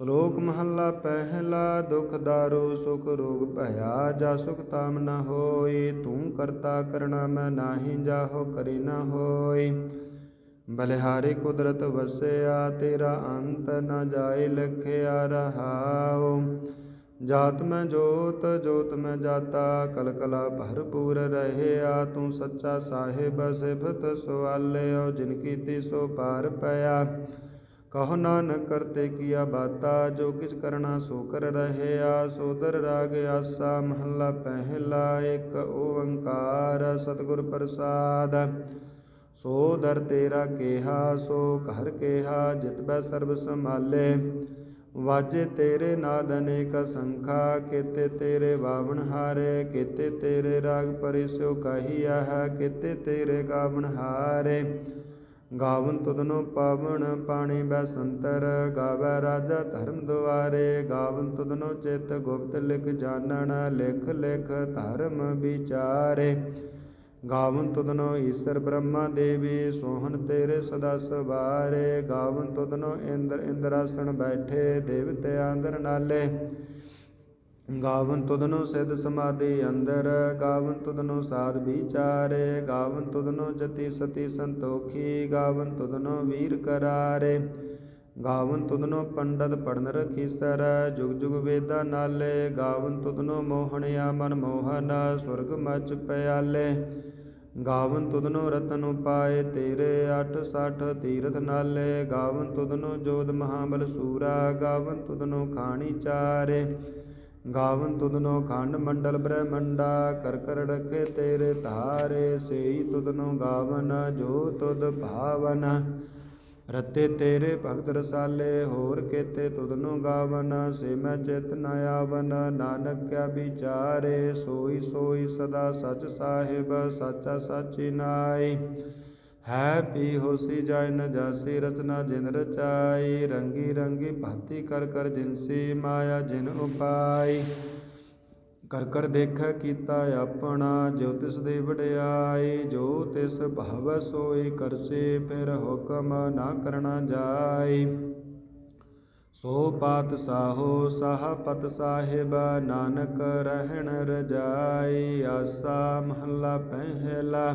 ਸ਼ਲੋਕ ਮਹੱਲਾ ਪਹਿਲਾ, ਦੁਖ ਦਾਰੂ, ਸੁਖ ਰੋਗ ਭਇਆ, ਜਾ ਸੁਖ ਤਾਮ ਨ ਹੋਈ, ਤੂੰ ਕਰਤਾ ਕਰਣਾ, ਮੈਂ ਨਾਹੀ ਜਾਹੋ ਕਰੀ ਨ ਹੋਈ। ਬਲਿਹਾਰੀ ਕੁਦਰਤ ਵਸਿਆ, ਤੇਰਾ ਅੰਤ ਨ ਜਾਏ ਲਖਿਆ ਰਹਾਉ। ਜਾਤ ਮੈਂ ਜੋਤ ਜੋਤ ਮੈਂ ਜਾਤਾ ਕਲ ਕਲਾ ਭਰਪੂਰ ਰਹਿਆ, ਤੂੰ ਸੱਚਾ ਸਾਹਿਬ ਸਿਫਤ ਸਵਾਲਿਓ, ਜਿਨ ਕੀਤੀ ਸੋ ਪਾਰ ਪਿਆ। ਕਹੋ ਨਾਨਕ ਕਰਤੇ ਕੀਆ ਬਾਤਾ, ਜੋ ਕਿਛ ਕਰਨਾ ਸੋ ਕਰ ਰਹਿਆ ਸੋਦਰ ਰਾਗ ਆਸਾ, ਮਹੱਲਾ ਪਹਿਲਾ, ਇੱਕ ਓੰਕਾਰ ਸਤਿਗੁਰ ਪ੍ਰਸਾਦ। ਸੋ ਦਰ ਤੇਰਾ ਕੇਹਾ, ਸੋ ਘਰ ਕੇਹਾ, ਜਿਤ ਬੈ ਸਰਬ ਸੰਭਾਲੇ। ਵਾਜੇ ਤੇਰੇ ਨਾਦ ਅਨੇਕ ਸੰਖਾ, ਕੀਤੇ ਤੇਰੇ ਬਾਵਨ ਹਾਰੇ, ਕੀਤੇ ਤੇਰੇ ਰਾਗ ਪਰਿਸਿਓ ਕਹੀਆ ਹੈ, ਕੀਤੇ ਤੇਰੇ ਗਾਵਨ ਹਾਰੇ। ਗਾਵਨ ਤੁਧਨੋ ਪਾਵਨ ਪਾਣੀ ਬੈ ਸੰਤਰ ਗਾਵੈ ਰਾਜਾ ਧਰਮ ਦੁਆਰੇ। ਗਾਵਨ ਤੁਧਨੋ ਚਿਤ ਗੁਪਤ ਲਿਖ ਜਾਣਨ, ਲਿਖ ਲਿਖ ਧਰਮ ਵਿਚਾਰੇ। ਗਾਵਨ ਤੁਧਨੋ ਈਸ਼ਰ ਬ੍ਰਹਮਾ ਦੇਵੀ, ਸੋਹਣ ਤੇਰੇ ਸਦਾ ਸਵਾਰੇ। ਗਾਵਨ ਤੁਧਨੋ ਇੰਦਰ ਇੰਦਰਾਸਣ ਬੈਠੇ, ਦੇਵਤੇ ਆਂਦਰ ਨਾਲੇ। ਗਾਵਨ ਤੁਧਨੋ ਸਿਧ ਸਮਾਧੀ ਅੰਦਰ, ਗਾਵਨ ਤੁਧਨੋ ਸਾਧ ਵਿਚਾਰੇ, ਗਾਵਨ ਤੁਧਨੋ ਜਤੀ ਸਤੀ ਸੰਤੋਖੀ, ਗਾਵਨ ਤੁਧਨੋ ਵੀਰ ਕਰਾਰੇ। ਗਾਵਨ ਤੁਧਨੋ ਪੰਡਤ ਪੜਨ ਰਖੀਸਰ, ਜੁਗ ਜੁਗ ਵੇਦਾ ਨਾਲੇ। ਗਾਵਨ ਤੁਧਨੋ ਮੋਹਣਿਆ ਮਨ ਮੋਹਨ, ਸੁਰਗ ਮਚ ਪਿਆਲੇ। ਗਾਵਨ ਤੁਧਨੋ ਰਤਨ ਉਪਾਏ, ਤੇਰੇ 860 ਤੀਰਥ ਨਾਲੇ। ਗਾਵਨ ਤੁਧਨੋ ਜੋਧ ਮਹਾਬਲ ਸੂਰਾ, ਗਾਵਨ ਤੁਧਨੋ ਖਾਣੀ ਚਾਰੇ। ਗਾਵਨ ਤੁਧਨੋ ਖੰਡ ਮੰਡਲ ਬ੍ਰਹਮੰਡਾ, ਕਰ ਕਰ ਰਖੇ ਤੇਰੇ ਧਾਰੇ, ਸੇਈ ਤੁਧਨੋ ਗਾਵਨ, ਜੋ ਤੁਧ ਭਾਵਨ। ਰਤੇ ਤੇਰੇ ਭਗਤ ਰਸਾਲੇ, ਹੋਰ ਕੇਤੇ ਤੁਧਨੋ ਗਾਵਨ, ਸੇ ਮੈਂ ਚਿਤ ਨ ਆਵਨ ਨਾਨਕ ਕਿਆ ਵਿਚਾਰੇ, ਸੋਈ ਸੋਈ ਸਦਾ ਸਚ ਸਾਹਿਬ, ਸਾਚਾ ਸਾਚੀ ਨਾਈ। ਹੈ ਪੀ ਹੋਸੀ ਜਾਇ ਨ ਜਾਸੀ, ਰਚਨਾ ਜਿਨ ਰਚਾਈ, ਰੰਗੀ ਰੰਗੀ ਭਾਤੀ ਕਰ ਕਰ ਜਿਨਸੀ ਮਾਇਆ, ਜਿਨ ਉਪਾਈ। ਕਰ ਕਰ ਦੇਖੈ ਕੀਤਾ ਆਪਣਾ, ਜੋ ਤਿਸ ਦੇ ਵਡਿਆਈ, ਜੋ ਤਿਸ ਭਾਵ ਸੋਈ ਕਰਸੇ ਫਿਰ ਹੁਕਮ ਨਾ ਕਰਨਾ ਜਾਈ। ਸੋ ਪਾਤ ਸਾਹੋ, ਸਾਹ ਪਤ ਸਾਹਿਬ, ਨਾਨਕ ਰਹਿਣ ਰਜਾਈ, ਆਸਾ ਮਹੱਲਾ ਪਹਿਲਾ।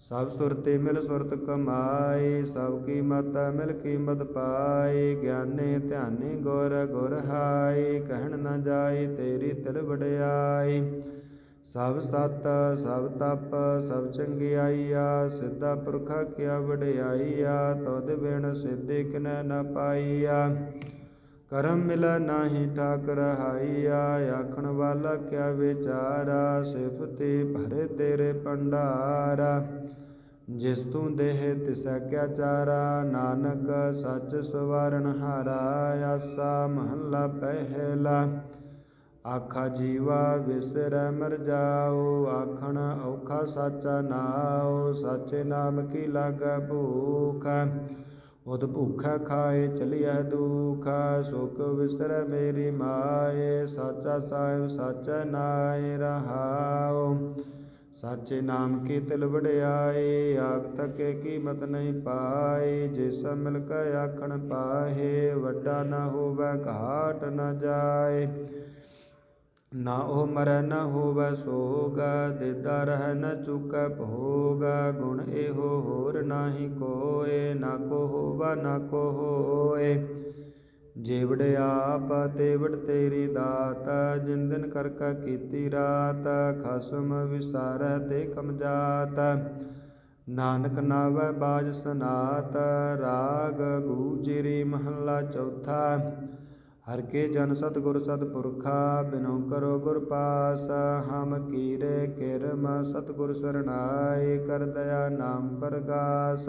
ਸਭ ਸੁਰਤੇ ਮਿਲ ਸੁਰਤ ਕਮਾਈ ਸਭ ਕੀ ਮਤ ਮਿਲ ਕੀਮਤ ਪਾਈ ਗਿਆਨੇ ਧਿਆਨੇ ਗੁਰ ਗੁਰ ਹਾਈ ਕਹਿਣ ਨਾ ਜਾਈ ਤੇਰੀ ਤਿਲ ਵਡਿਆਈ ਸਭ ਸਤ, ਸਭ ਤਪ, ਸਭ ਚੰਗਿਆਈਆ, ਸਿੱਧਾ ਪੁਰਖਾ ਕਿਆ ਵਡਿਆਈਆ ਤਦ ਬਿਨ ਸਿੱਧੇ ਕਿਨੈ ਨ ਪਾਈਆ। ਕਰਮ ਮਿਲੈ ਨਾਹੀ ਠਾਕ ਰਹਾਈਆ ਆਖਣ ਵਾਲਾ ਕਿਆ ਵਿਚਾਰਾ, ਸਿਫਤੇ ਭਰੇ ਤੇਰੇ ਭੰਡਾਰਾ। ਜਿਸ ਤੂੰ ਦੇਹ ਤਿਸੈ ਕਿਆ ਚਾਰਾ, ਨਾਨਕ ਸੱਚ ਸਵਰਨ ਹਾਰਾ, ਆਸਾ ਮਹੱਲਾ ਪਹਿਲਾ। ਆਖਾ ਜੀਵਾ ਵਿਸਰੈ ਮਰ ਜਾਓ, ਆਖਣ ਔਖਾ ਸਾਚਾ ਨਾਉ, ਸਾਚੇ ਨਾਮ ਕੀ ਲਾਗੈ ਭੂਖ? ਉਦ ਭੁਖਾ ਖਾਏ ਚਲਿਆ ਦੁਖ, ਸੁਖ ਵਿਸਰੈ ਮੇਰੀ ਮਾਏ, ਸਾਚਾ ਸਾਹਿਬ ਸਾਚਾ ਨਾਇ ਰਹਾਓ ਸਾਚੇ ਨਾਮ ਕੀ ਤਿਲ ਵਡਿਆਏ ਆਗ ਤਕੇ ਕੀਮਤ ਨਹੀਂ ਪਾਏ ਜਿਸ ਮਿਲ ਕੇ ਆਖਣ ਪਾਹੇ, ਵੱਡਾ ਨਾ ਹੋਵੇ, ਘਾਟ ਨਾ ਜਾਏ। ਨਾ ਉਹ ਮਰੈ, ਨਾ ਹੋਵੇ ਸੋਗ, ਦੇਦਾ ਰਹਿ, ਨ ਚੁਕੈ ਭੋਗ, ਗੁਣ ਇਹੋ ਹੋਰ ਨਾਹੀ ਕੋਏ, ਨਾ ਕੋ ਹੋਵਾ, ਨਾ ਕੋ ਹੋਏ। ਜੇਵੜ ਆਪ ਤੇਵੜ ਤੇਰੀ ਦਾਤ, ਜਿੰਦਨ ਕਰ ਕਾ ਕੀਤੀ ਰਾਤ, ਖਸਮ ਵਿਸਾਰੈ ਤੇ ਕਮਜਾਤ। ਨਾਨਕ ਨਾਵੈ ਬਾਜ ਸਨਾਤ, ਰਾਗ ਗੂਜਰੀ ਮਹੱਲਾ ਚੌਥਾ। ਹਰ ਕੇ ਜਨ ਸਤਿਗੁਰ ਸਤਿਪੁਰਖਾ ਬਿਨੋ ਕਰੋ ਗੁਰ ਪਾਸ, ਹਮ ਕੀਰੇ ਕਿਰਮ ਸਤਿਗੁਰ ਸਰਣਾਏ, ਕਰ ਦਇਆ ਨਾਮ ਪ੍ਰਗਾਸ।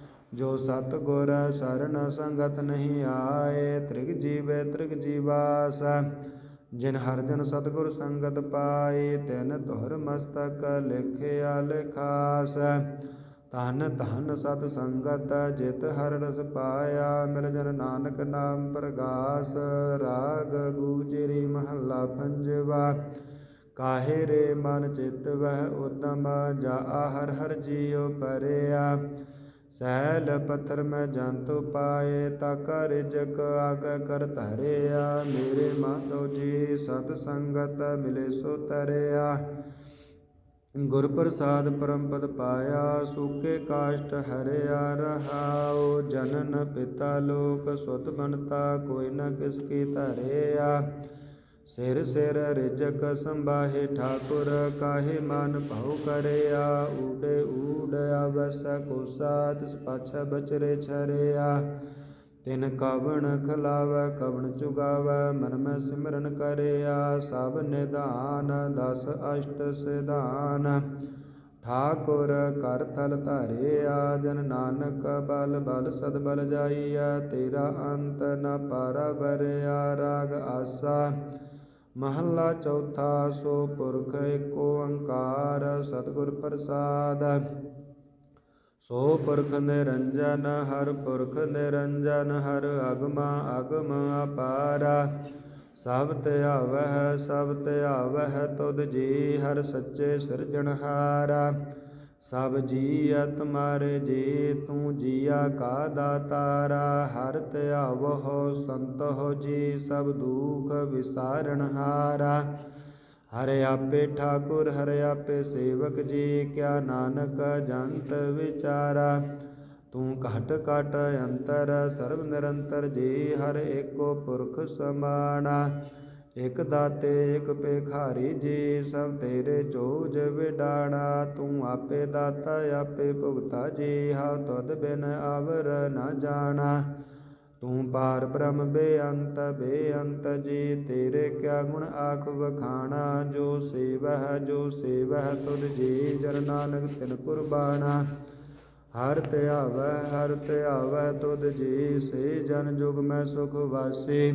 ਜੋ ਸਤ ਗੁਰ ਸਰਣ ਸੰਗਤ ਨਹੀਂ ਆਏ, ਤ੍ਰਿਗ ਜੀਵੇ ਤ੍ਰਿਗ ਜੀਵਾਸ। ਜਿਨ ਹਰ ਜਨ ਸਤਿਗੁਰ ਸੰਗਤ ਪਾਏ, ਤਿਨ ਧੁਰ ਮਸਤਕ ਲਿਖਿਆ ਲਿਖਾਸ। ਧਨ ਧਨ ਸਤ ਸੰਗਤ ਜਿਤ ਹਰ ਰਸ ਪਾਇਆ, ਮਿਲ ਜਨ ਨਾਨਕ ਨਾਮ ਪ੍ਰਗਾਸ। ਰਾਗ ਗੂਜਰੀ ਮਹੱਲਾ ਪੰਜਵਾ, ਕਾਹੇ ਰੇ ਮਨ ਚਿਤ ਵਹਿ ਉਦਮ ਜਾ ਹਰ ਹਰ ਜੀਉ ਪਰਿਆ। ਸੈਲ ਪੱਥਰ ਮੈਂ ਜੰਤੁ ਪਾਏ, ਤਾ ਕਰ ਜਗ ਆਗ ਕਰ ਧਰਿਆ। ਮੇਰੇ ਮਾਤੋ ਜੀ ਸਤ ਸੰਗਤ ਮਿਲੇ ਸੋ ਤਰਿਆ। ਗੁਰ ਪ੍ਰਸਾਦ ਪਰਮ ਪਦ ਪਾਇਆ, ਸੂਕੇ ਕਾਸ਼ਟ ਹਰਿਆ ਰਹਾਉ। ਜਨਨ ਪਿਤਾ ਲੋਕ ਸੁਤ ਬਨਤਾ, ਕੋਈ ਨ ਕਿਸ ਕੀ ਧਰਿਆ। ਸਿਰ ਸਿਰ ਰਿਜਕ ਸੰਭਾਹੇ ਠਾਕੁਰ, ਕਾਹੇ ਮਨ ਭਉ ਕਰਿਆ ਊੜੇ ਊੜ ਅਵਸ ਕੋਸਾ ਤਿਸ ਪਾਛ ਬਚਰੇ ਛਰਿਆ। ਤਿਨ ਕਵਣ ਖਲਾਵੈ, ਕਵਣ ਚੁਗਾਵੈ ਮਨ ਮੈਂ ਸਿਮਰਨ ਕਰਿਆ। ਸਭ ਨਿਧਾਨ, ਦਸ ਅਸ਼ਟ ਸਿਧਾਨ। ਠਾਕੁਰ ਕਰ ਤਲ ਧਾਰਿਆ, ਜਨ ਨਾਨਕ ਬਲ ਬਲ ਸਦ ਬਲ ਜਾਈਆ ਤੇਰਾ ਅੰਤ ਨ ਪਾਰਾ ਬਰਿਆ ਰਾਗ ਆਸਾ। ਮਹੱਲਾ ਚੌਥਾ ਸੋ ਪੁਰਖ ਏਕ ਓੰਕਾਰ ਸਤਿਗੁਰ ਪ੍ਰਸਾਦ। ਸੋ ਪੁਰਖ ਨਿਰੰਜਨ, ਹਰ ਪੁਰਖ ਨਿਰੰਜਨ, ਹਰ ਅਗਮ ਅਗਮ ਅਪਾਰਾ। ਸਭ ਧਿਆਵਹਿ ਸਭ ਧਿਆਵਹਿ ਤੁਧ ਜੀ, ਹਰ ਸੱਚੇ ਸਿਰਜਣਹਾਰਾ। ਸਭ ਜੀਅ ਤੁਮਾਰੇ ਜੇ ਤੂੰ ਜੀਆ ਕਾ ਦਾਤਾਰਾ, ਹਰ ਧਿਆਵਹੁ ਸੰਤਹੁ ਜੀ, ਸਭ ਦੁਖ ਵਿਸਾਰਣਹਾਰਾ ਹਰਿ ਆਪੇ ਠਾਕੁਰ, ਹਰਿ ਆਪੇ ਸੇਵਕ ਜੀ, ਕਿਆ ਨਾਨਕ ਜੰਤ ਵਿਚਾਰਾ। ਤੂੰ ਘਟ ਘਟ ਅੰਤਰ, ਸਰਬ ਨਿਰੰਤਰ ਜੀ, ਹਰ ਏਕੋ ਪੁਰਖ ਸਮਾਣਾ। ਇਕ ਦਾਤੇ ਇਕ ਭੇਖਾਰੀ ਜੀ, ਸਭ ਤੇਰੇ ਚੋਜ ਵਿਡਾਣਾ, ਤੂੰ ਆਪੇ ਦਾਤਾ, ਆਪੇ ਭੁਗਤਾ ਜੀ ਹਾ ਤੁਧ ਬਿਨ ਆਵਰ ਨਾ ਜਾਣਾ। ਤੂੰ ਪਾਰ ਬ੍ਰਹਮ ਬੇਅੰਤ ਬੇਅੰਤ ਜੀ, ਤੇਰੇ ਕਿਆ ਗੁਣ ਆਖ ਵਖਾਣਾ, ਜੋ ਸੇਵਹਿ ਜੋ ਸੇਵਹਿ ਤੁਧ ਜੀ, ਜਨ ਨਾਨਕ ਤਿਨ ਕੁਰਬਾਨਾ ਹਰ ਧਿਆਵੈ ਹਰ ਧਿਆਵੈ ਤੁਧ ਜੀ, ਸੇ ਜਨ ਜੁਗ ਮੈਂ ਸੁਖ ਵਾਸੀ।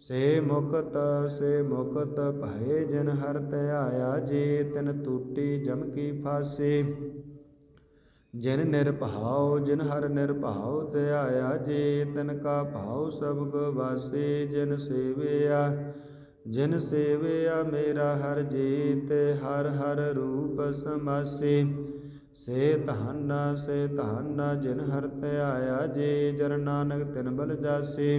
ਸੇ ਮੁਕਤ ਸੇ ਮੁਕਤ ਭਏ ਜਿਨ ਹਰ ਧਿਆਇਆ ਜੇ, ਤਿਨ ਟੂਟੀ ਜਮ ਕੀ ਫਾਸੀ। ਜਿਨ ਨਿਰਭਉ, ਜਿਨ ਹਰ ਨਿਰਭਉ ਧਿਆਇਆ ਜੇ, ਤਿਨ ਕਾ ਭਾਉ ਸਭ ਕੋ ਵਾਸੀ। ਜਿਨ ਸੇਵਿਆ ਜਿਨ ਸੇਵਿਆ ਮੇਰਾ ਹਰ ਜੀ ਤੇ ਹਰ ਹਰ ਰੂਪ ਸਮਾਸੀ। ਸੇ ਧਨ ਸੇ ਧਨ ਜਿਨ ਹਰ ਧਿਆਇਆ ਜੇ ਜਨ ਨਾਨਕ ਤਿਨ ਬਲ ਜਾਸੀ।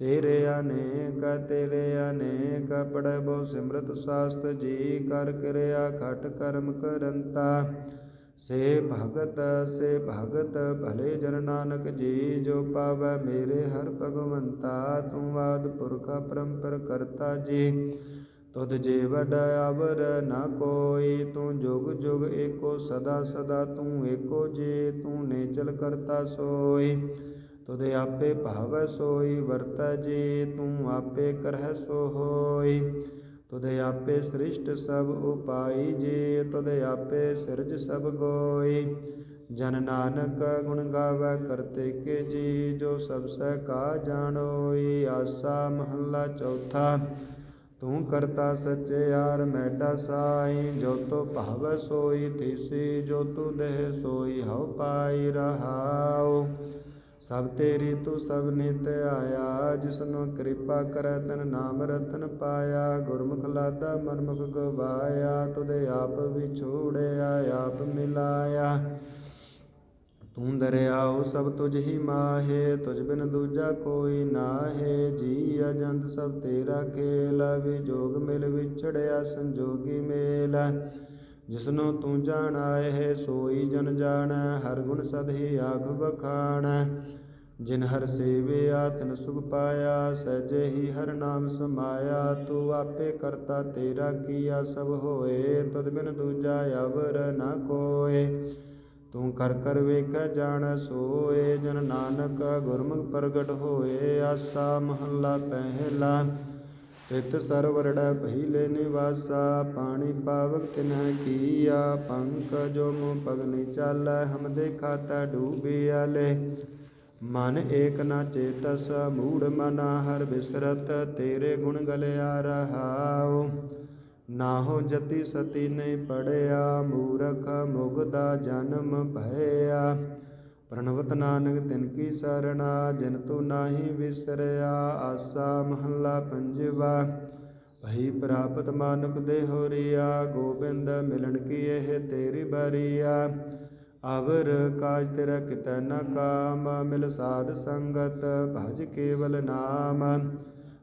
ਤੇਰੇ ਅਨੇਕ ਤੇਰੇ ਅਨੇਕ ਪੜੈ ਬਹੁ ਸਿਮਰਤ ਸਾਸਤ, ਜੀ ਕਰ ਕਿਰਿਆ ਖਟ ਕਰਮ ਕਰੰਤਾ। ਸੇ ਭਗਤ ਸੇ ਭਗਤ, ਭਲੇ ਜਨ ਨਾਨਕ ਜੀ, ਜੋ ਪਾਵੈ ਮੇਰੇ ਹਰ ਭਗਵੰਤਾ, ਤੂੰ ਆਦ ਪੁਰਖ ਪਰੰਪਰ ਕਰਤਾ ਜੀ। ਤੁਧ ਜੇ ਵਡ ਅਵਰ ਨਾ ਕੋਈ, ਤੂੰ ਜੁਗ ਜੁਗ ਏਕੋ ਸਦਾ ਸਦਾ, ਤੂੰ ਏਕੋ ਜੀ, ਤੂੰ ਨੇਚਲ ਕਰਤਾ ਸੋਈ। ਤੁਧ ਆਪੇ ਭਾਵੈ ਸੋਈ, ਵਰਤੈ ਜੀ ਤੂੰ ਆਪੇ ਕਰਹਿ ਸੋ ਹੋਈ। ਤੁਧ ਆਪੇ ਸ੍ਰਿਸ਼ਟ ਸਭ ਉਪਾਈ ਜੀ, ਤੁਧ ਆਪੇ ਸਿਰਜ ਸਭ ਗੋਈ। ਜਨ ਨਾਨਕ ਗੁਣ ਗਾਵੈ ਕਰਤੇ ਕੇ ਜੀ, ਜੋ ਸਭ ਸਹਿ ਕਾ ਜਾਣੋਈ। ਆਸਾ ਮਹੱਲਾ ਚੌਥਾ, ਤੂੰ ਕਰਤਾ ਸੱਚੇ ਯਾਰ ਮੈਡਾ ਸਾਈ। ਜੋ ਤੋ ਭਾਵ ਸੋਈ, ਤਿਸੀ ਜੋ ਤੂ ਦੇਹ ਸੋਈ, ਹਉ ਪਾਈ ਰਹਾਉ। ਸਭ ਤੇਰੀ ਤੂੰ ਸਭ ਨਿਤ ਆਇਆ, ਜਿਸਨੂੰ ਕਿਰਪਾ ਕਰੈ ਤਨ ਨਾਮ ਰਤਨ ਪਾਇਆ। ਗੁਰਮੁਖ ਲਾਦਾ ਮਨਮੁਖ ਗਵਾਇਆ ਤੁਦੇ ਆਪ ਵਿਛੋੜਿਆ, ਆਪ ਮਿਲਾਇਆ। ਤੂੰ ਦਰਿਆਉ ਸਭ ਤੁਝ ਹੀ ਮਾਹੇ, ਤੁਝ ਬਿਨ ਦੂਜਾ ਕੋਈ ਨਾਹੇ। ਜੀ ਅਜੰਤ ਸਭ ਤੇਰਾ ਖੇਲ ਵਿਜੋਗ ਮਿਲ ਵਿਛੜਿਆ, ਸੰਜੋਗੀ ਮੇਲ। ਜਿਸਨੂੰ ਤੂੰ ਜਾਣਾਏ ਹੈ ਸੋਈ ਜਨ ਜਾਣੈ, ਹਰ ਗੁਣ ਸਦ ਹੀ ਆਖ ਬਖਾਣੈ ਜਿਨ ਹਰ ਸੇਵਿਆ, ਤਿਨ ਸੁਖ ਪਾਇਆ, ਸਹਿਜੇ ਹੀ ਹਰ ਨਾਮ ਸਮਾਇਆ। ਤੂੰ ਆਪੇ ਕਰਤਾ ਤੇਰਾ ਕੀਆ, ਸਭ ਹੋਏ ਤੁਧ ਬਿਨ ਦੂਜਾ ਅਵਰ ਨਾ ਕੋਏ। ਤੂੰ ਕਰ ਕਰ ਵੇਖੈ, ਜਾਣ, ਸੋਏ। ਜਨ ਨਾਨਕ ਗੁਰਮੁਖ ਪ੍ਰਗਟ ਹੋਏ, ਆਸਾ ਮਹੱਲਾ ਪਹਿਲਾ। ਤਿਤ ਸਰਵਰੜਾ ਪਹਿਲੇ ਨਿਵਾਸਾ, ਪਾਣੀ ਪਾਵਕ ਤਿਨਹਿ ਕੀਆ ਪੰਕ ਜੋ ਮੁ ਪਗਨੀ ਚਾਲੈ, ਹਮ ਦੇਖਾ ਤਾ ਡੂਬਿਆਲੇ ਮਨ ਏਕ ਨਾ ਚੇਤਸ, ਮੂੜ ਮਨਾ ਹਰ ਬਿਸਰਤ, ਤੇਰੇ ਗੁਣ ਗਲਿਆ ਰਹਾਉ। ਨਾਹੋ ਜਤੀ ਸਤੀ ਨਹੀਂ ਪੜਿਆ, ਮੂਰਖ ਮੁਗਦਾ ਜਨਮ ਭਇਆ। ਪ੍ਰਣਵਤ ਨਾਨਕ ਤਿਨ ਕੀ ਸਰਣਾ, ਜਿਨ ਤੂੰ ਨਾਹੀ ਵਿਸਰਿਆ, ਆਸਾ ਮਹੱਲਾ ਪੰਜਵਾ। ਭਈ ਪ੍ਰਾਪਤ ਮਾਨੁਕ ਦੇ ਹੋਰੀਆ ਗੋਬਿੰਦ ਮਿਲਣ ਕੀ ਇਹ ਤੇਰੀ ਬਰੀਆ। ਅਵਰ ਕਾਜ ਤੇਰਾ ਕਿਤੈ ਨ ਕਾਮ, ਮਿਲ ਸਾਧ ਸੰਗਤ ਭਜ ਕੇਵਲ ਨਾਮ।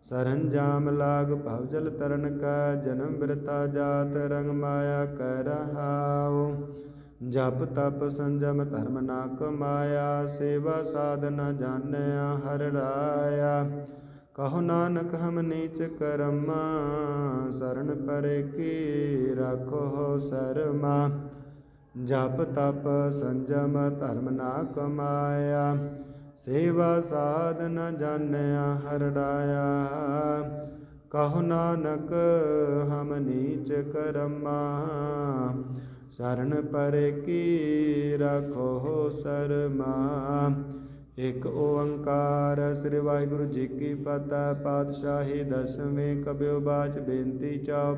ਸਰੰਜਾਮ ਲਾਗ ਭਵ ਜਲ ਤਰਨ ਕਾ, ਜਨਮ ਬਿਰਤਾ ਜਾਤ ਰੰਗ ਮਾਇਆ ਕਰ ਰਹਾਉ। ਜਪ ਤਪ ਸੰਜਮ ਧਰਮ ਨਾ ਕਮਾਇਆ, ਸੇਵਾ ਸਾਧਨਾ ਜਾਣਿਆ, ਹਰ ਰਾਇਆ। ਕਹੋ ਨਾਨਕ ਹਮ ਨੀਚ ਕਰਮਾ ਸਰਣ ਪਰੇ ਕੀ ਰੱਖੋ ਸਰਮਾ। ਜਪ ਤਪ ਸੰਜਮ ਧਰਮ ਨਾ ਕਮਾਇਆ, ਸੇਵਾ ਸਾਧਨ ਜਾਣਿਆ, ਹਰ ਰਾਇਆ। ਕਹੋ ਨਾਨਕ ਹਮ ਨੀਚ ਕਰਮਾ ਸ਼ਰਨ ਪਰ ਕੀ ਰਖੋ ਸਰਮਾ? ਇਕ ਓੰਕਾਰ, ਸ੍ਰੀ ਵਾਹਿਗੁਰੂ ਜੀ ਕੀ ਫਤਿਹ। ਪਾਤਸ਼ਾਹੀ ਦਸਵੇਂ ਕਬਿਓ ਬਾਚ ਬੇਨਤੀ ਚਾਉ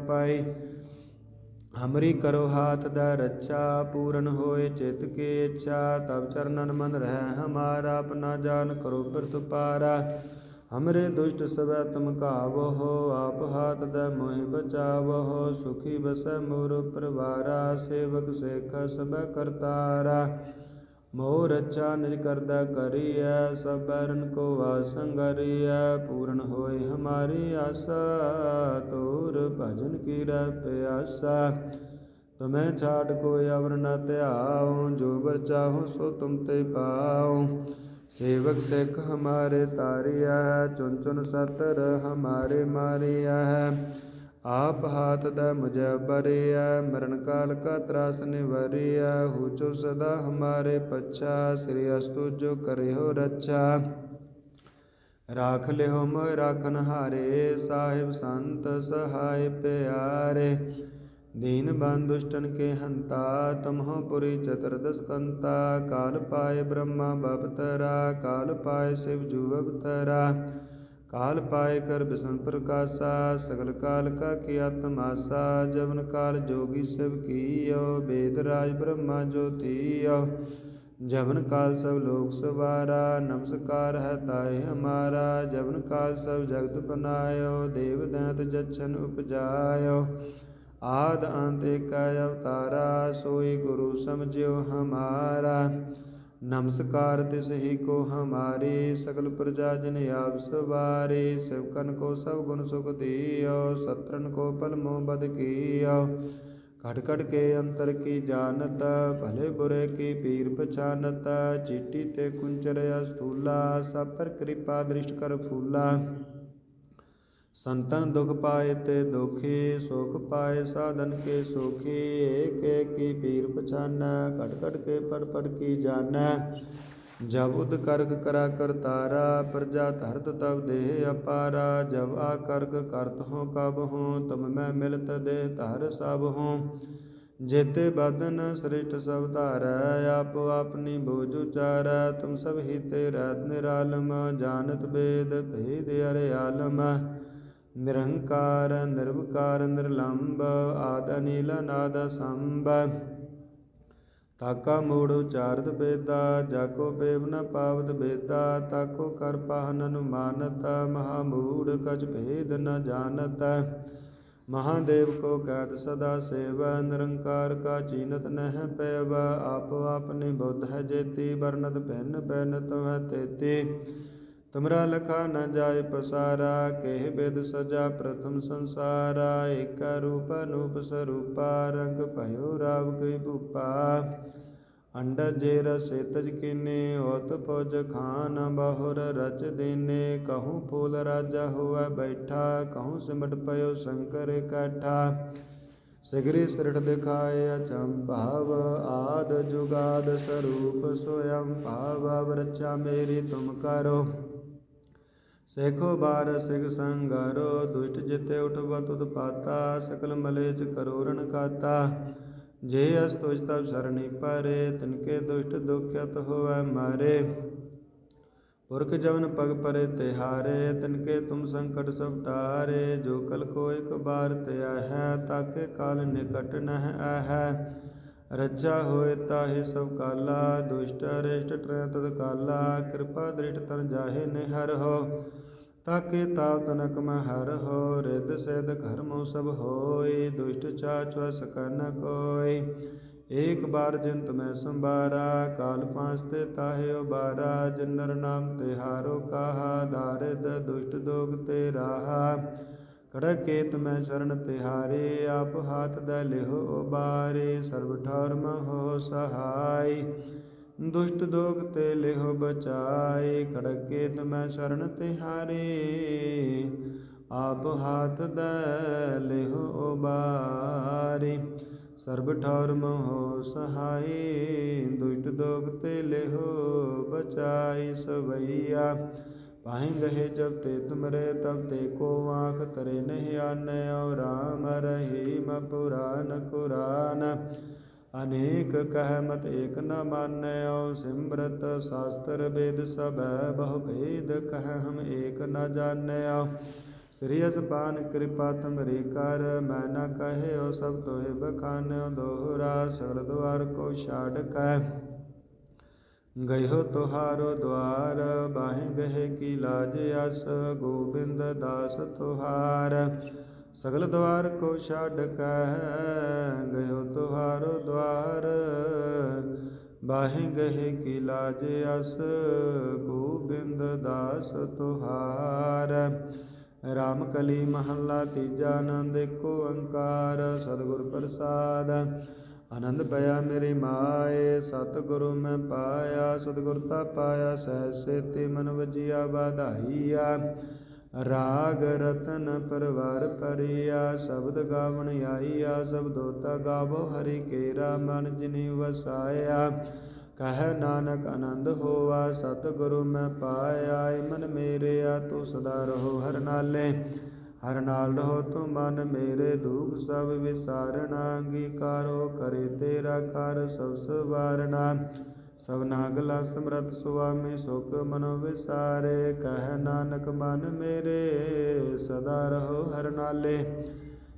ਹਮਰੀ ਕਰੋ ਹਾਥ ਦਾ ਰੱਛਾ, ਪੂਰਨ ਹੋਏ ਚਿਤ ਕੀ ਇੱਛਾ। ਤਬ ਚਰਨਨ ਮਨ ਰਹਿ ਹਮਾਰਾ, ਆਪਣਾ ਜਾਨ ਕਰੋ ਬਿਰਤ ਪਾਰਾ ਹਮਰੇ ਦੁਸ਼ਟ ਸਵੈ ਤੁਮ ਕਾਵੋ ਆਪ ਹਾਥ ਦਾ ਮੋਹਿ ਬਚਾਵੋ ਸੁਖੀ ਬਸੈ ਮੋਰ ਪਰਵਾਰਾ, ਸੇਵਕ ਸੇਖ ਸਭੈ ਕਰਤਾਰਾ। ਮੋਰ ਰਚਾ ਨਿਜ ਕਰਦਾ ਕਰੀਐ, ਸਭ ਬੈਰਨ ਕੋ ਵਾਸੰਗਰੀਐ ਪੂਰਨ ਹੋਏ ਹਮਾਰੀ ਆਸਾ, ਤੋਰ ਭਜਨ ਕੀ ਰਹਿ ਪਿਆਸਾ। ਤੁਮੈ ਛਾੜ ਕੋਈ ਅਵਰ ਨ ਧਿਆਉ, ਜੋ ਬਰ ਚਾਹੋ ਸੋ ਤੁਮ ਤੇ ਪਾਉ। ਸੇਵਕ ਸਿੱਖ ਹਮਾਰੇ ਤਾਰਿਆ ਹੈ ਚੁਨ ਚੁਨ ਸਤਰ ਹਮਾਰੇ ਮਾਰਿਆ ਹੈ ਆਪ ਹਾਥ ਦਾ ਮੁਝੈ ਬਰਿਆ ਮਰਨ ਕਾਲ ਕਾ ਤਰਾਸ ਨਿਵਰਿਆ ਹੂਚੋ ਸਦਾ ਹਮਾਰੇ ਪਛਾ ਸ੍ਰੀ ਅਸਤੁ ਜੋ ਕਰਿਓ ਰੱਛਾ ਰਾਖ ਲਿਓ ਮੋਇ ਰਾਖਨ ਹਾਰੇ ਸਾਹਿਬ ਸੰਤ ਸਹਾਇ ਪਿਆਰੇ ਦੀਨ ਬੰਦ ਦੁਸ਼ਟਨ ਕੇ ਹੰਤਾ ਤਮਹੁ ਪੁਰੀ ਚਤੁਰਦਸ ਕੰਤਾ ਕਾਲ ਪਾਏ ਬ੍ਰਹਮਾ ਬਪਤਰਾ ਕਾਲ ਪਾਏ ਸਿਵ ਜੂ ਅਵਤਰਾ ਕਾਲ ਪਾਏ ਕਰ ਬਿਸ਼ਨ ਪ੍ਰਕਾਸ਼ਾ ਸਗਲ ਕਾਲ ਕਾ ਕੀ ਆਤਮਾਸਾ ਜਵਨ ਕਾਲ ਜੋਗੀ ਸਭ ਕੀਓ ਬੇਦ ਰਾਜ ਬ੍ਰਹਮਾ ਜੋਤੀਓ ਜਵਨ ਕਾਲ ਸਭ ਲੋਕ ਸਵਾਰਾ ਨਮਸਕਾਰ ਹੈ ਤਾਏ ਹਮਾਰਾ ਜਵਨ ਕਾਲ ਸਭ ਜਗਤ ਬਨਾਇਓ ਦੇਵ ਦੈਤ ਜਛਨ ਉਪਜਾਇਓ ਆਦ ਅੰਤ ਏਕਾ ਅਵਤਾਰਾ, ਸੋਈ ਗੁਰੂ ਸਮਝਿਓ ਹਮਾਰਾ। ਨਮਸਕਾਰ ਤਿਸ ਹੀ ਕੋ ਹਮਾਰੀ, ਸਗਲ ਪ੍ਰਜਾ ਜਨ ਆਪ ਸਵਾਰੇ। ਸਿਵਕਨ ਕੋ ਸਭ ਗੁਣ ਸੁਖ ਦਿਓ ਸਤਰਨ ਕੋ ਪਲ ਮੋਹ ਬਦ ਕੀਓ। ਘਟ ਘਟ ਕੇ ਅੰਤਰ ਕੀ ਜਾਣਤ, ਭਲੇ ਬੁਰੇ ਕੀ ਪੀਰ ਪਛਾਨਤ। ਚੀਟੀ ਤੇ ਕੁੰਚਰ ਅਸਥੂਲਾ ਸਭ ਪਰ ਕਿਰਪਾ ਦ੍ਰਿਸ਼ਟ ਕਰ ਫੂਲਾ। ਸੰਤਨ ਦੁਖ ਪਾਏ ਤੇ ਦੁਖੀ, ਸੁਖ ਪਾਏ ਸਾਧਨ ਕੇ ਸੁਖੀ। ਏਕ ਏਕ ਕੀ ਪੀਰ ਪਛਾਨੈ, ਘਟ ਘਟ ਕੇ ਪੜ ਪੜ ਕੀ ਜਾਣੈ। ਜਬ ਉਦ ਕਰਕ ਕਰਾ ਕਰਤਾਰਾ ਪ੍ਰਜਾ ਧਰਤ ਤਬ ਦੇਹ ਅਪਾਰਾ। ਜਬ ਆ ਕਰਕ ਕਰਤ ਹੋ ਕਬ ਹੋ ਤੁਮ ਮੈਂ ਮਿਲਤ ਦੇ ਧਰ ਸਭ ਹੋ ਜੇਤੇ ਬਦਨ ਸ੍ਰਿਸ਼ਟ ਸਭ ਧਾਰੈ, ਆਪ ਆਪਨੀ ਬੋਝ ਉਚਾਰੈ। ਤੁਮ ਸਭ ਹੀ ਤੇ ਰਹਿਤ ਨਿਰਾਲਮ, ਜਾਣਤ ਬੇਦ ਭੇਦ ਅਰੇ ਆਲਮ ਨਿਰੰਕਾਰ, ਨਿਰਵਕਾਰ ਨਿਰਲੰਭ ਆਦ ਅਨੀਲ ਨਾਦ ਸੰਭ ਤਾਕਾ ਮੂੜ ਉਚਾਰਤ ਬੇਦਾ, ਜਾਕੋ ਬੇਵ ਨ ਪਾਵਤ ਬੇਦਾ ਤਾਕੋ ਕਰ ਪਾਹਨ ਅਨੁਮਾਨਤ ਮਹਾ ਮੂੜ ਕਛ ਭੇਦ ਨ ਜਾਣਤ। ਮਹਾਦੇਵ ਕੋ ਕੈਦ ਸਦਾ ਸੇਵ, ਨਿਰੰਕਾਰ ਕਾ ਚੀਨਤ ਨਹਿ ਪੈਵ, ਆਪੋ ਆਪਨੇ ਬੁੱਧ ਹੈ ਜੇਤੀ ਵਰਨਤ ਭਿੰਨ ਭਿੰਨ ਤਵੈ ਤੇਤੀ। ਤੁਮਰਾ ਲਖਾ ਨਾ ਜਾਏ ਪਸਾਰਾ, ਕਹਿ ਬਿਦ ਸਜਾ ਪ੍ਰਥਮ ਸੰਸਾਰਾ, ਏਕ ਰੂਪ ਅਨੂਪ ਸਰੂਪਾ, ਰੰਗ ਭਇਓ ਰਾਵ ਗਈ ਭੂਪਾ। ਅੰਡਜ ਜੇ ਰਸੇ ਤਜ ਕੀਨੇ ਹੋਤ ਪੁਜ ਖਾਨ ਬਹੁਰ ਰਚ ਦੇਨੇ। ਕਹੂੰ ਫੂਲ ਰਾਜਾ ਹੋਵੇ ਬੈਠਾ, ਕਹੂੰ ਸਿਮਟ ਪਇਓ ਸ਼ੰਕਰ ਇਕੱਠਾ। ਸਿਗਰੀ ਸਿਰਠ ਦਿਖਾਏ ਅਚੰਭਾਵ ਆਦ ਜੁਗਾਦ ਸਰੂਪ ਸੋਇਮ ਭਾਵ ਰਚਾ ਮੇਰੀ ਤੁਮ ਕਰੋ। ਸੇਖੋ ਬਾਰ ਸਿਗ ਸੰਗਾਰੋ ਦੁਸ਼ਟ ਜਿਤੇ ਉਠਵਾ ਤੁਧ ਪਾਤਾ, ਸਕਲ ਮਲੇਚ ਕਰੋ ਰਣ ਕਾਤਾ। ਜੇ ਅਸ ਤੁਜ ਤਬ ਸਰਣੀ ਪਰੇ ਤਿਨਕੇ ਦੁਸ਼ਟ ਦੁਖਿਤ ਹੋਵੈ ਮਾਰੇ। ਪੁਰਖ ਜਵਨ ਪਗ ਪਰੇ ਤਿਹਾਰੇ ਤਿਨਕੇ ਤੁਮ ਸੰਕਟ ਸਭ ਟਾਰੇ। ਜੋ ਕਲ ਕੋ ਇਕ ਬਾਰ ਤਿਆ ਹੈ ਤਾਕੇ ਕਾਲ ਨਿਕਟ ਨਹਿ ਆਹੈ। ਰੱਜਾ ਹੋਏ ਤਾਹੇ ਸਭ ਕਾਲਾ, ਦੁਸ਼ਟ, ਅਰਿਸ਼ਟ ਟਰੈ ਤਦ ਕਾਲਾ ਕਿਰਪਾ, ਦ੍ਰਿਸ਼ਟ, ਤਨ ਜਾਹੇ ਨਿਹਰ ਹੋ। ਤਾਕੇ ਤਾਪ ਤਨਕ ਮੈਂ ਹਰ ਹੋ ਰਿਦ ਸਿਧ ਕਰਮੋ ਸਭ ਹੋਏ, ਦੁਸ਼ਟ, ਚਾਚ ਸਕਨ ਕੋਇ ਏਕ ਬਾਰ ਜਿੰਤ ਮੈਂ ਸੰਬਾਰਾ ਕਾਲ ਪਾਂਚ ਤੇ ਤਾਹੇ ਉਬਾਰਾ, ਜਿਨਰ ਨਾਮ ਤੇ ਹਾਰੋ ਕਾਹਾ, ਦਾਰਿਦ, ਦੁਸ਼ਟ, ਦੋਗ ਤੇ ਰਾਹਾ। ਕੜਕੇਤ ਮੈਂ ਸ਼ਰਨ ਤਿਹਾਰੇ, ਆਪ ਹਾਥ ਦ ਲਿਹੋ ਉਬਾਰੇ ਸਰਬ ਠੌਰ ਮਹੋ ਸਹਾਈ। ਦੁਸ਼ਟ ਦੋਗ ਤੇ ਲਿਹੋ ਬਚਾਏ ਕੜਕੇਤ ਮੈਂ ਸ਼ਰਨ ਤਿਹਾਰੇ, ਆਪ ਹਾਥ ਦ ਲਿਹੋ ਉਬਾਰੇ ਸਰਬ ਠੌਰ ਮਹੋ ਸਹਾਈ। ਦੁਸ਼ਟ ਦੋਗ ਤੇ ਲਿਹੋ ਬਚਾਈ ਸਵਈਆ। ਪਾਹੀਂ ਗਏ ਜਬ ਤੇ ਤੁਮਰੇ ਤਬ ਤੇ ਕੋ ਆਂਖ ਤਰੇ ਨਹੀਂ ਆਨਿਓ ਰਾਮ ਰਹੀਮ ਪੁਰਾਨ ਕੁਰਾਨ। ਅਨੇਕ ਕਹਿ ਮਤ ਏਕ ਨ ਮਾਨਿਓ ਸਿਮਰਤ ਸ਼ਾਸਤਰ ਵੇਦ ਸਭੈ ਬਹੁ ਭੇਦ ਕਹਿ ਹਮ ਏਕ ਨ ਜਾਣਿਓ ਸ੍ਰੀ ਅਸਪਾਨ ਕਿਰਪਾ ਤੁਮਰੀ ਕਰ, ਮੈਂ ਨ ਕਹਿਓ ਸਭ ਤੋਹਿ ਬਖਾਨਿਓ ਦੋਹਰਾ ਸਗਲ ਦੁਆਰ ਕੋ ਛਾੜ ਕੈ। ਗਇਓ ਤੁਹਾਰੋ ਦਵਾਰ ਬਾਹਿ ਗਏ ਕੀ ਲਾਜ ਅਸ, ਗੋਬਿੰਦ ਦਾਸ ਤੁਹਾਰ। ਸਗਲ ਦਵਾਰ ਕੋ ਛੱਡ ਕੈ, ਗਇਓ ਤੁਹਾਰੋ ਦਵਾਰ ਬਾਹਿ ਗਏ ਕੀ ਲਾਜ ਅਸ, ਗੋਬਿੰਦ ਦਾਸ ਤੁਹਾਰ। ਰਾਮ ਕਲੀ ਮਹੱਲਾ ਤੀਜਾ ਆਨੰਦ ਏਕ ਓੰਕਾਰ ਸਤਿਗੁਰ ਪ੍ਰਸਾਦ। ਆਨੰਦ ਪਿਆ ਮੇਰੀ ਮਾਏ, ਸਤਿਗੁਰੂ ਮੈਂ ਪਾਇਆ, ਸਤਿਗੁਰ ਤਾ ਪਾਇਆ ਸਹਿ ਤੇ ਮਨ ਵਜਿਆ, ਵਧਾਈਆ। ਰਾਗ ਰਤਨ ਪਰਵਾਰ ਪਰਿਆ, ਸ਼ਬਦ ਗਾਵਣ ਆਈਆ ਸ਼ਬਦੋ ਤਾ ਗਾਵੋ ਹਰੀ ਕੇਰਾ, ਮਨ ਜਿਨੀ ਵਸਾਇਆ। ਕਹਿ ਨਾਨਕ ਆਨੰਦ ਹੋਵਾ ਸਤਿਗੁਰੂ ਮੈਂ ਪਾਇਆ, ਏ ਮਨ ਆ ਤੂੰ ਸਦਾ ਰਹੋ ਹਰ ਨਾਲੇ। ਹਰ ਨਾਲ ਰਹੋ ਤੂੰ ਮਨ ਮੇਰੇ ਦੁਖ ਸਭ ਵਿਸਾਰਣਾ ਅੰਗੀਕਾਰੋ ਕਰੇ ਤੇਰਾ ਕਰ ਸਭ ਸਵਾਰਣਾ ਸਭ ਨਾਗਲਾ ਸਮਰਤ ਸੁਆਮੀ ਸੁਖ ਮਨੋ ਵਿਸਾਰੇ, ਕਹਿ ਨਾਨਕ ਮਨ ਮੇਰੇ, ਸਦਾ ਰਹੋ ਹਰ ਨਾਲੇ।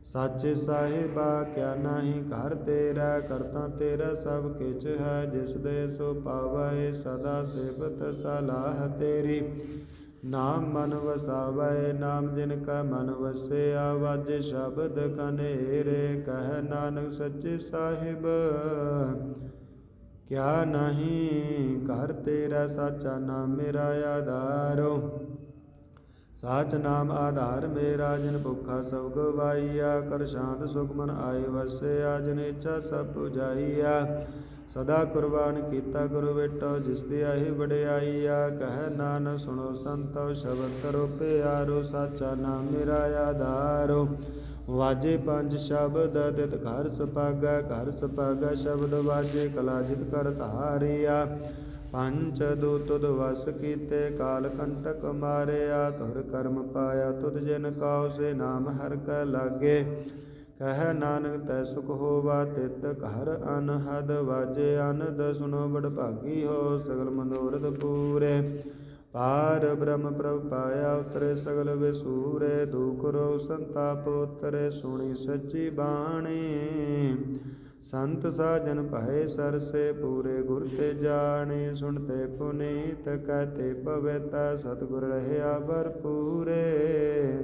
ਸਾਚੇ ਸਾਹਿਬਾ, ਕਿਆ ਨਾਹੀ ਘਰ ਤੇਰਾ, ਕਰਤਾ ਤੇਰਾ ਸਭ ਕਿਛ ਹੈ, ਜਿਸ ਦੇ ਸੋ ਪਾਵੈ ਸਦਾ ਸੇਵਤ ਸਲਾਹ ਤੇਰੀ। ਨਾਮ ਮਨ ਵਸਾਵੈ, ਨਾਮ ਜਿਨ ਕਾ ਮਨ ਵਸੇ ਆਵਾਜ ਸ਼ਬਦ ਕਨੇਰੇ, ਕਹਿ ਨਾਨਕ ਸੱਚੇ ਸਾਹਿਬ। ਕਿਆ ਨਹੀਂ ਘਰ ਤੇਰਾ ਸਾਚਾ ਨਾਮ ਮੇਰਾ ਆਧਾਰੋ। ਸਾਚ ਨਾਮ ਆਧਾਰ ਮੇਰਾ, ਜਿਨ ਭੁੱਖਾ ਸਭ ਗਵਾਈਆ, ਕਰ ਸ਼ਾਂਤ ਸੁਖ ਮਨ ਆਏ ਵਸਿਆ, ਜਿਨ ਇੱਛਾ ਸਭ ਪੁਜਾਈਆ। ਸਦਾ ਕੁਰਬਾਨ ਕੀਤਾ ਗੁਰੂ ਬੇਟੋ, ਜਿਸ ਦੀ ਆਹੀ ਵਡਿਆਈਆ ਕਹਿ ਨਾਨ ਸੁਣੋ ਸੰਤੋ, ਸ਼ਬਦ ਕਰੋ ਪਿਆਰੋ, ਸਾਚਾ ਨਾਮ ਮੇਰਾ ਆਧਾਰੋ। ਵਾਜੇ ਪੰਜ ਸ਼ਬਦ, ਤਿਤ ਘਰ ਸੁਪਾਗਾ ਘਰ ਸੁਪਾਗਾ ਸ਼ਬਦ ਵਾਜੇ ਕਲਾਜਿਤ ਕਰ ਧਾਰਿਆ। ਪੰਚ ਦੂਤ ਤੁਧ ਵਸ ਕੀਤੇ, ਕਾਲ ਕੰਟਕ ਮਾਰਿਆ ਤੁਰ ਕਰਮ ਪਾਇਆ ਤੁਧ ਜਿਨ ਕਾਉ, ਸੇ ਨਾਮ ਹਰ ਕੈ ਲਾਗੇ। ਕਹਿ ਨਾਨਕ, ਤੈ ਸੁਖ ਹੋਵਾ ਤਿਤ, ਘਰ ਅਨਹਦ ਵਾਜੇ ਅਨਦ ਸੁਨੋ ਬੜ ਭਾਗੀ ਹੋ ਸਗਲ ਮਨੋਰਥ ਪੂਰੇ। ਪਾਰ ਬ੍ਰਹਮ ਪ੍ਰਭ ਪਾਇਆ ਉਤਰੇ ਸਗਲ ਵਿਸੂਰੇ, ਦੁਖ ਰੋ ਸੰਤਾਪ ਉਤਰੇ, ਸੁਣੀ ਸੱਚੀ ਬਾਣੀ। ਸੰਤ ਸਾਜਨ ਭਏ ਸਰਸੇ, ਪੂਰੇ ਗੁਰ ਤੇ ਜਾਣੇ, ਸੁਣਤੇ ਪੁਨੀਤ, ਕਹਤੇ ਪਵਿੱਤ ਸਤਿਗੁਰ ਰਹਿਆ ਭਰਪੂਰੇ।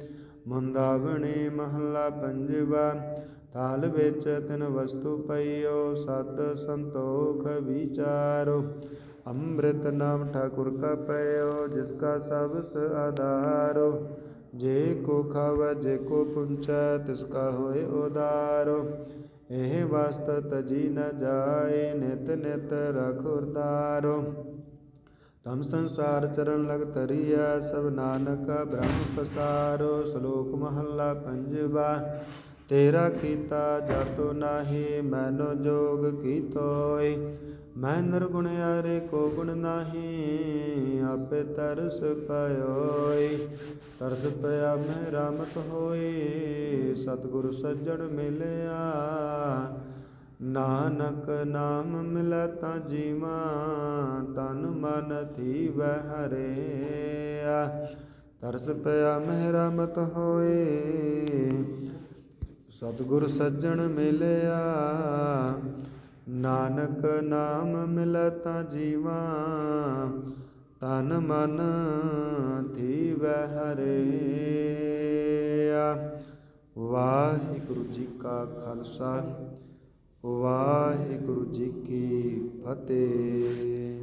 ਮੁੰਦਾਵਣੀ ਮਹੱਲਾ ਪੰਜਵਾ ਤਾਲ ਵਿੱਚ ਤਿਨ ਵਸਤੂ ਪਈਓ, ਸਤ ਸੰਤੋਖ ਵਿਚਾਰੋ। ਅੰਮ੍ਰਿਤ ਨਾਮ ਠਾਕੁਰ ਕਾ ਪਇਓ ਜਿਸ ਕਾ ਸਬਸ ਆਧਾਰੋ। ਜੇ ਕੋ ਖਾਵੈ, ਜੇ ਕੋ ਪੁੰਚੈ, ਤਿਸ ਕਾ ਹੋਏ ਉਦਾਰੋ। ਇਹ ਵਸਤ ਤਜੀ ਨ ਜਾਏ, ਨਿਤ ਨਿਤ ਰਖ ਉਰਤਾਰੋ। ਤਮ ਸੰਸਾਰ ਚਰਨ ਲਗ ਤਰੀਆ ਸਭ ਨਾਨਕ ਬ੍ਰਹਮ ਪਸਾਰੋ, ਸ਼ਲੋਕ ਮਹੱਲਾ ਪੰਜਵਾ, ਤੇਰਾ ਕੀਤਾ ਜਾਤੋ ਨਾਹੀ, ਮੈਨੋ ਜੋਗ ਕੀਤੋਇ। ਮੈਂ ਨਿਰਗੁਣ ਯਾਰੇ ਕੋ ਗੁਣ ਨਾਹੀ, ਆਪੇ ਤਰਸ ਪਇਓਇ। ਤਰਸ ਪਿਆ ਮੈਂ ਰਾਮਤ ਹੋਈ ਸਤਿਗੁਰ ਸੱਜਣ ਮਿਲਿਆ ਨਾਨਕ ਨਾਮ ਮਿਲੈ ਤਾਂ ਜੀਵਾ, ਤਨ ਮਨ ਥੀਵੈ ਹਰਿਆ। ਤਰਸ ਪਿਆ ਮਹਿ ਮਤ ਹੋਏ, ਸਤਿਗੁਰ ਸੱਜਣ ਮਿਲਿਆ। ਨਾਨਕ ਨਾਮ ਮਿਲੈ ਤਾਂ ਜੀਵਾ, ਤਨ ਮਨ ਥੀਵੈ ਹਰਿਆ। ਵਾਹਿਗੁਰੂ ਜੀ ਕਾ ਖਾਲਸਾ। ਵਾਹਿਗੁਰੂ ਜੀ ਕੀ ਫਤਿਹ।